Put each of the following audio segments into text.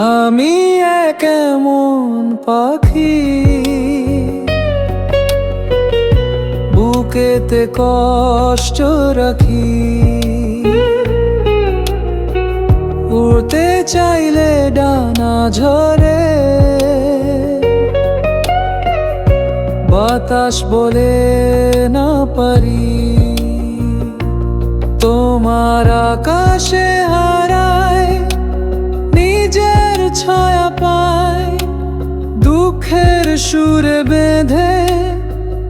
আমি এক এমন পাখি। বুকেতে কষ্ট রাখি। উড়তে চাইলে ডানা ঝরে। বাতাস বলে না পারি। তোমার আকাশে ছায়া পায় দুঃখের সুরে বেঁধে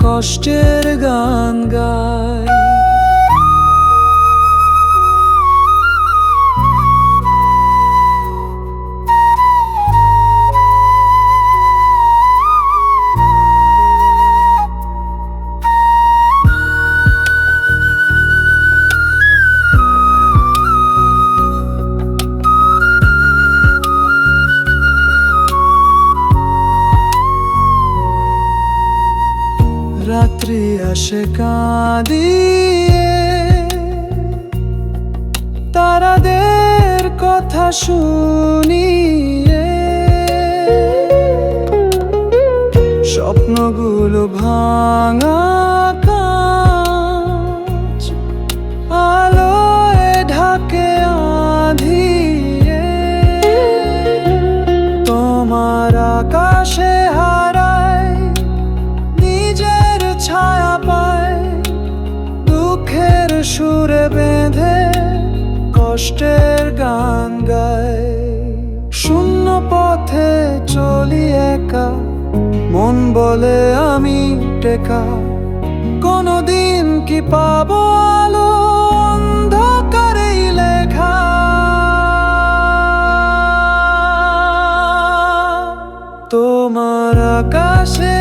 কষ্টের গান গায়। রাত্রি আসে কাঁদিয়ে। তারাদের কথা শুনিয়ে। স্বপ্নগুলো ভাঙা সুরে বেঁধে কষ্টের গান গায়। শূন্য পথে চলি একা, মন বলে আমি টেকা। কোনদিন কি পাবো আলো, অন্ধকারেই লেখা। তোমার আকাশে